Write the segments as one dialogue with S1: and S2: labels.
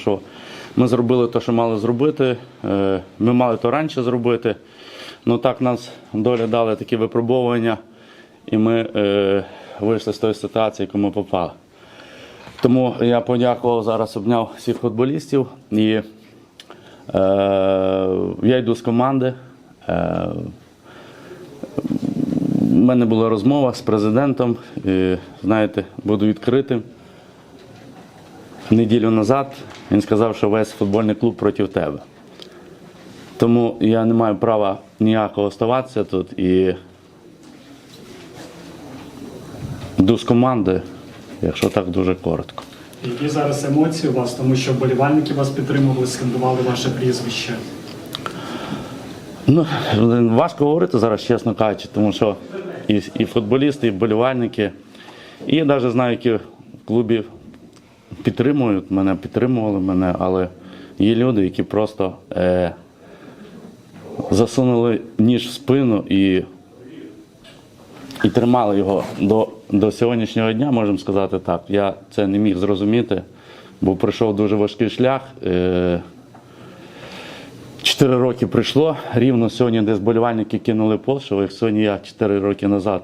S1: що ми зробили те, що мали зробити. Е, Ми мали то раніше зробити. Ну так нас доля дали такі випробовування, і ми е, вийшли з тої ситуації, яку ми попали. Тому я подякував зараз, обняв всіх футболістів. І е, я йду з команди. У мене була розмова з президентом. І, знаєте, буду відкритим. Неділю назад він сказав, що весь футбольний клуб проти тебе. Тому я не маю права ніякого оставатися тут і йду з команди, якщо так дуже коротко.
S2: Які зараз емоції у вас, тому що вболівальники вас підтримували, скандували ваше прізвище.
S1: Ну, важко говорити зараз, чесно кажучи, тому що і, і футболісти, і вболівальники, і я навіть знаю, які в клубі підтримують мене, підтримували мене, але є люди, які просто е, засунули ніж в спину і, і тримали його до, до сьогоднішнього дня, можемо сказати так. Я це не міг зрозуміти, бо пройшов дуже важкий шлях. Е, Чотири роки пройшло. Рівно сьогодні, десь болівальники кинули Польщу, як сьогодні я чотири роки назад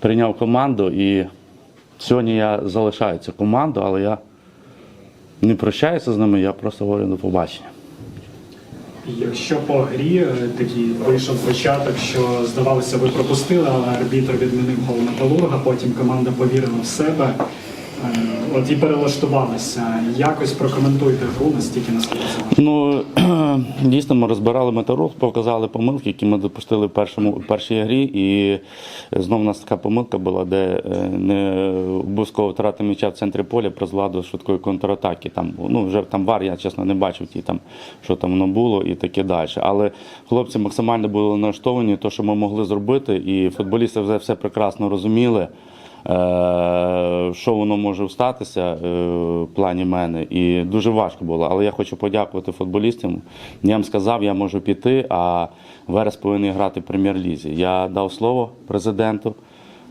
S1: прийняв команду і сьогодні я залишаю цю команду, але я не прощаюся з ними, я просто говорю до побачення.
S2: Якщо по грі е, такий вийшов початок, що здавалося, ви пропустили, але арбітр відмінив гол металурга, потім команда повірила в себе. Е, От і перелаштувалася. Якось прокоментуйте гру настільки це.
S1: Ну дійсно ми розбирали металург, показали помилки, які ми допустили в першому в першій грі. І знову у нас така помилка була, де е, не обов'язково втрати м'яча в центрі поля призвела до швидкої контратаки. Там ну вже там вар, я чесно не бачив ті там, що там воно було, і таке далі. Але хлопці максимально були налаштовані, то що ми могли зробити, і футболісти вже все прекрасно розуміли. Е, що воно може статися е, в плані мене. І дуже важко було. Але я хочу подякувати футболістам. Я їм сказав, я можу піти, а Верес повинен грати в прем'єр-лізі. Я дав слово президенту,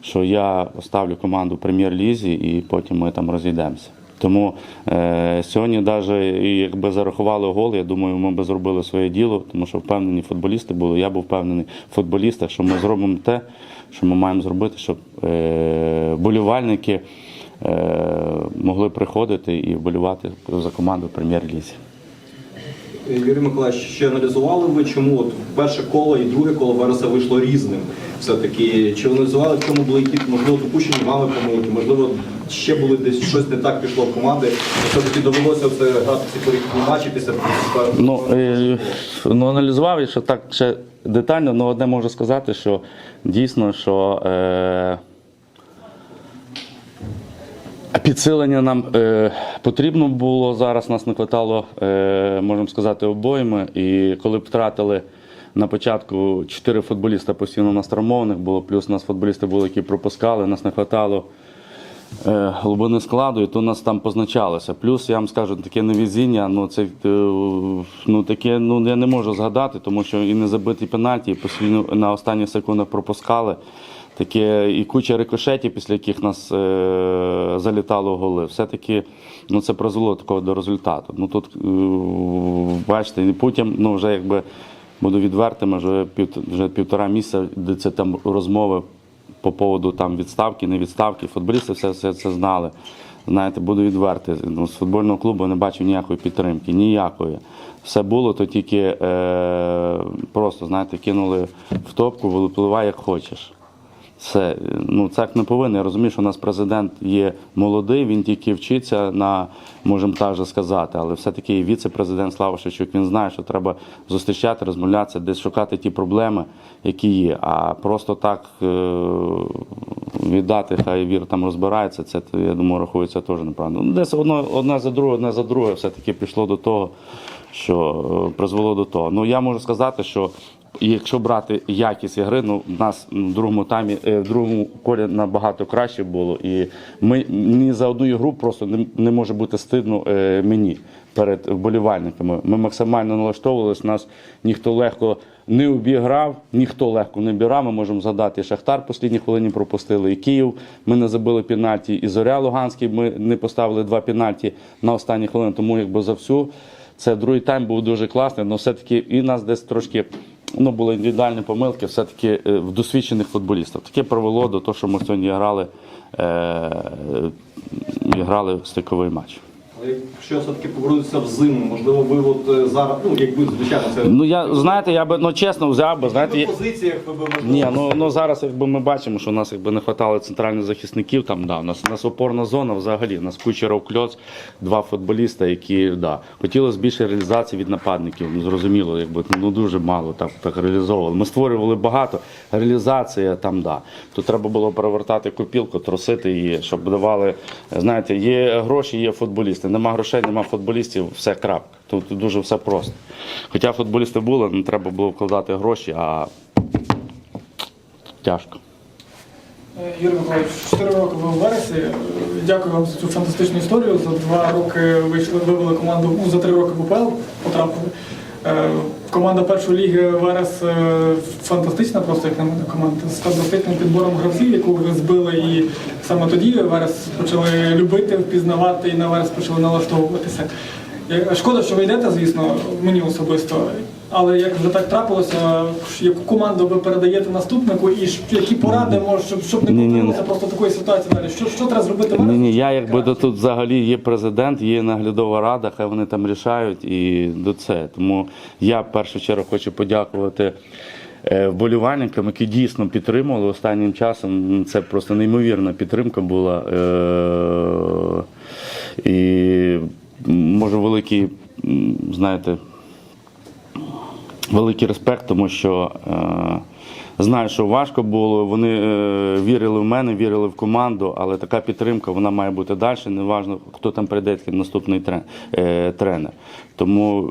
S1: що я оставлю команду в прем'єр-лізі і потім ми там розійдемося. Тому е, сьогодні, навіть якби зарахували гол, я думаю, ми б зробили своє діло, тому що впевнені футболісти були. Я був впевнений в футболістах, що ми зробимо те, що ми маємо зробити, щоб е, вболівальники е, могли приходити і вболівати за команду в прем'єр-лізі.
S3: Юрій Миколаївич, ще аналізували ви, чому от перше коло і друге коло Вереса вийшло різним. Все-таки чи аналізували, в чому були які можливо допущені вами помилки, можливо, ще були десь щось не так пішло в команди. Все-таки довелося це грати ці порівні бачитися.
S1: Ну, е, ну аналізував я ще так ще детально, але одне можу сказати, що дійсно, що е, підсилення нам е, потрібно було. Зараз нас не хватало, е, можемо сказати, обоїми. І коли б втратили на початку чотири футболіста постійно нас травмованих було, плюс у нас футболісти були, які пропускали, нас не хватало е, глибини складу, і то нас там позначалося. Плюс я вам скажу, таке невезіння, ну це е, ну таке, ну я не можу згадати, тому що і не забиті пенальті, і постійно на останніх секундах пропускали. Таке і куча рикошетів, після яких нас е, залітало голи. Все-таки ну, це призвело такого до результату. Ну тут е, бачите, і потім ну, вже якби буду відвертим, вже, пів, вже півтора місяця, це там розмови по поводу там відставки, не відставки. Футболісти все, все це знали. Знаєте, буду відвертий. Ну, з футбольного клубу не бачив ніякої підтримки, ніякої. Все було, то тільки е, просто знаєте, кинули в топку, випливай як хочеш. Все, ну так не повинно. Я розумію, що у нас президент є молодий, він тільки вчиться на, можемо так же сказати, але все-таки віце-президент Слава Шевчук, він знає, що треба зустрічати, розмовлятися, десь шукати ті проблеми, які є. А просто так е- віддати, хай вір там розбирається, це я думаю, рахується теж неправильно. Ну, десь одно, одне за друге, одне за друге, все-таки пішло до того, що е, призвело до того. Ну я можу сказати, що якщо брати якість ігри, ну в нас в другому таймі, е, в другому колі набагато краще було. І ми ні за одну ігру просто не, не може бути стидно е, мені перед вболівальниками. Ми максимально налаштовувалися, нас ніхто легко не обіграв, ніхто легко не обіграв. Ми можемо згадати і Шахтар останній хвилині пропустили, і Київ. Ми не забили пенальті, і Зоря Луганський. Ми не поставили два пенальті на останні хвилини. Тому якби за всю це другий тайм був дуже класний. але все-таки і нас десь трошки. Ну, були індивідуальні помилки, все-таки е, в досвідчених футболістів. Таке привело до того, що ми сьогодні грали, е, грали стиковий матч.
S3: Якщо все-таки повернутися в зиму, можливо, ви от е, зараз, ну якби звичайно, це
S1: Ну я знаєте, я би ну чесно взяв би, знаєте, я-
S3: позиціях ви б можливо.
S1: ні, ну, ну зараз якби ми бачимо, що у нас якби не вистачало центральних захисників. Там да, у нас у нас опорна зона взагалі. У нас кучеров кльоц, два футболіста, які да хотілося більше реалізації від нападників. Ну зрозуміло, якби ну дуже мало так, так реалізовували. Ми створювали багато. Реалізація там да. Тут треба було перевертати копілку, тросити її, щоб давали. Знаєте, є гроші, є футболісти. Нема грошей, нема футболістів, все крапка. Тут дуже все просто. Хоча футболісти були, не треба було вкладати гроші, а тяжко.
S4: Юрій Миколаївич, 4 роки ви у вересі. Дякую вам за цю фантастичну історію. За два роки вийшли, вивели команду, ну, за три роки в УПЛ потрапили. Е, Команда першої ліги Верес е, фантастична, просто як на мене команда з фантастичним підбором гравців, яку ви збили. І саме тоді Верес почали любити, впізнавати і на Верес почали налаштовуватися. Е, Шкода, що ви йдете, звісно, мені особисто. Але як вже так трапилося, яку команду ви передаєте наступнику, і які поради може, щоб, щоб не повторилося просто такої ситуації далі? Що, що треба зробити
S1: Ні, ні, я якби до тут взагалі є президент, є наглядова рада, хай вони там рішають і до це. Тому я в першу чергу хочу подякувати. Е, Вболівальникам, які дійсно підтримували останнім часом, це просто неймовірна підтримка була. Е, І може великий, знаєте, великий респект, тому що е, знаю, що важко було. Вони е, вірили в мене, вірили в команду, але така підтримка вона має бути далі. Неважно, хто там прийде наступний е, тренер. Тому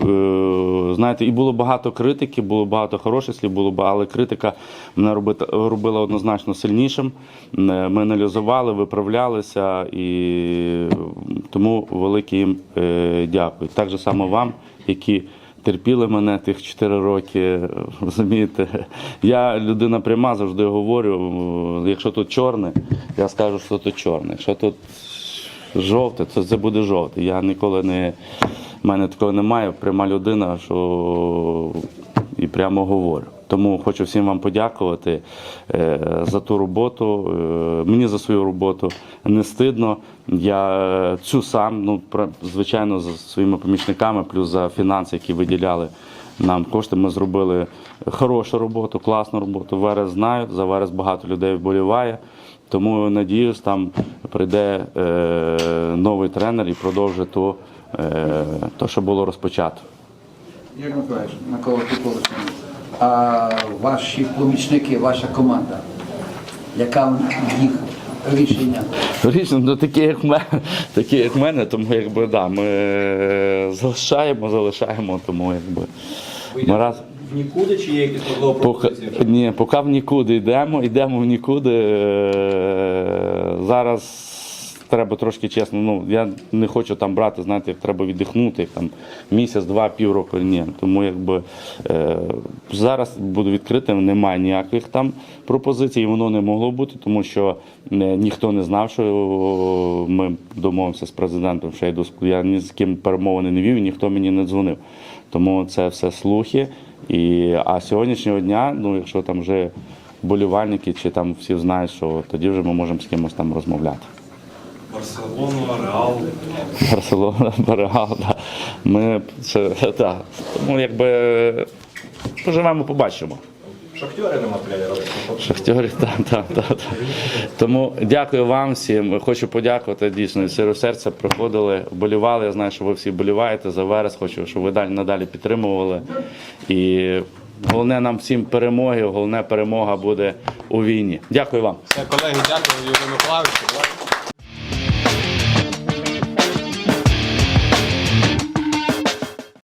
S1: знаєте, і було багато критики, було багато хороших слів, було але критика мене робила однозначно сильнішим. Ми аналізували, виправлялися і тому велике їм дякую. Так же само вам, які терпіли мене тих 4 роки. Розумієте, я людина пряма, завжди говорю. Якщо тут чорне, я скажу, що тут чорне. Якщо тут жовте, то це буде жовте. Я ніколи не. в мене такого немає. Пряма людина, що і прямо говорю. Тому хочу всім вам подякувати е, за ту роботу. Е, мені за свою роботу не стидно. Я е, цю сам, ну звичайно, за своїми помічниками, плюс за фінанси, які виділяли нам кошти. Ми зробили хорошу роботу, класну роботу. Верес знають, за Верес багато людей вболіває. Тому надіюсь, там прийде е, новий тренер і продовжить то, е, то, що було розпочато.
S5: Юрій Миколаївич, Микола Кукович. А ваші помічники, ваша команда, яка їх рішення?
S1: Річно, ну такі як мене, такі як мене, тому якби да, ми е, залишаємо, залишаємо, тому якби ми раз.
S3: в нікуди чи є якісь можливо пропозиції?
S1: ні, поки в нікуди йдемо, йдемо в нікуди. Е, Зараз треба трошки чесно. Ну я не хочу там брати, знаєте, треба віддихнути, там місяць, два, півроку. Ні. Тому якби е, зараз буду відкритим, немає ніяких там пропозицій, воно не могло бути, тому що е, ніхто не знав, що ми домовимося з президентом, я йду. Я ні з ким перемовини не вів, і ніхто мені не дзвонив. Тому це все слухи. І, а сьогоднішнього дня, ну якщо там вже болівальники чи там всі знають, що тоді вже ми можемо з кимось там розмовляти.
S6: Барселона, Реал.
S1: Барселона, Реал, да. Ми це так. Тому якби поживемо, побачимо.
S3: Шахтери нема тренера.
S1: Шахтери, так, так, так. так. Тому дякую вам всім. Хочу подякувати дійсно щирого серця. Приходили, вболівали. Я знаю, що ви всі вболіваєте за верес. Хочу, щоб ви далі надалі підтримували. І головне нам всім перемоги. Головне перемога буде у війні. Дякую вам.
S6: Все, колеги, дякую, Юрію Миколаївичу.